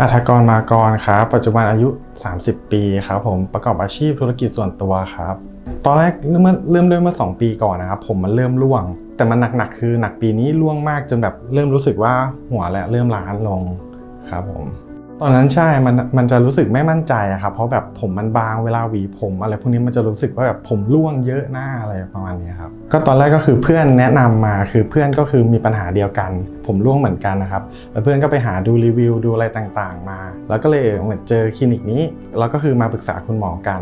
อัธกรมากรครับ ปัจจุบันอายุ 30 ปีครับผมประกอบอาชีพธุรกิจส่วนตัวครับ ตอนแรกเริ่มเริ่มด้วยเมื่อ 2 ปีก่อนนะครับ ผมมันเริ่มร่วง แต่มันหนักๆคือหนักปีนี้ร่วงมากจนแบบเริ่มรู้สึกว่าหัวและเริ่มล้านลงครับผม ตอนนั้นใช่มันมันจะรู้สึกไม่มั่นใจอะครับเพราะแบบผมมันบางเวลาหวีผม อะไรพวกนี้มันจะรู้สึกว่าแบบผมร่วงเยอะหน้าอะไรประมาณนี้ครับก็ตอนแรกก็คือเพื่อนแนะนำมาคือเพื่อนก็คือมีปัญหาเดียวกัน ผมร่วงเหมือนกันนะครับแล้วเพื่อนก็ไปหาดูรีวิวดูอะไรต่างๆ มา แล้วก็เลยเหมือนเจอคลินิกนี้ แล้วก็คือมาปรึกษาคุณหมอกัน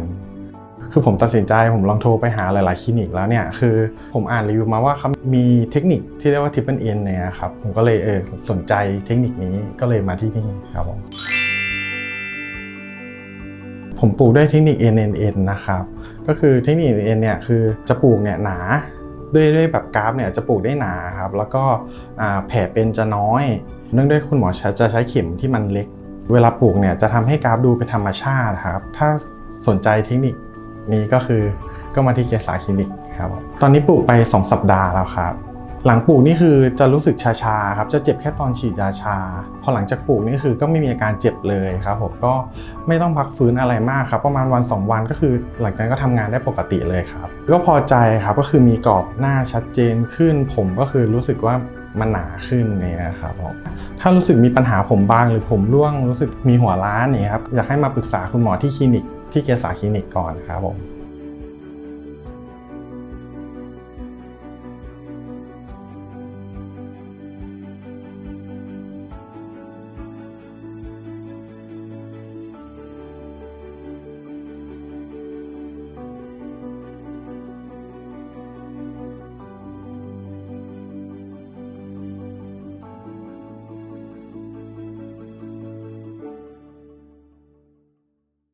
คือผมตัดสินใจผมลองโทรไปหาหลาย ๆ คลินิกแล้วเนี่ยคือผมอ่านรีวิวมาว่าเขามีเทคนิคที่เรียกว่าทิปเปิลเอ็นเนี่ยครับผมก็เลยเออสนใจเทคนิคนี้ก็เลยมาที่นี่ครับผมผมปลูกด้วยเทคนิค NNN นะครับก็คือเทคนิค NNN เนี่ยคือจะปลูกเนี่ยหนาด้วยด้วยแบบกราฟเนี่ยจะปลูกได้หนาครับแล้วก็แผลเป็นจะน้อย เนื่องด้วยคุณหมอจะใช้เข็มที่มันเล็ก เวลาปลูกเนี่ยจะทำให้กราฟดูเป็นธรรมชาติครับถ้าสนใจเทคนิค นี้ก็คือก็มาที่เกษาคลินิกครับตอนนี้ปลูกไป 2 สัปดาห์แล้วครับ หลังปลูกนี่คือจะรู้สึกชาๆครับจะเจ็บแค่ตอนฉีดยาชา พอหลังจากปลูกนี่คือก็ไม่มีอาการเจ็บเลยครับผมก็ไม่ต้องพักฟื้นอะไรมากครับ ประมาณวัน 2 วันก็คือหลังจากนั้นก็ทำงานได้ปกติเลยครับ ก็พอใจครับก็คือมีกรอบหน้าชัดเจนขึ้น ผมก็คือรู้สึกว่ามันหนาขึ้นเนี่ยครับผมถ้ารู้สึกมีปัญหาผมบางหรือผมร่วงรู้สึกมีหัวล้านเนี่ยครับอยากให้มาปรึกษาคุณหมอที่คลินิก ที่เกษาคลินิกก่อนครับผม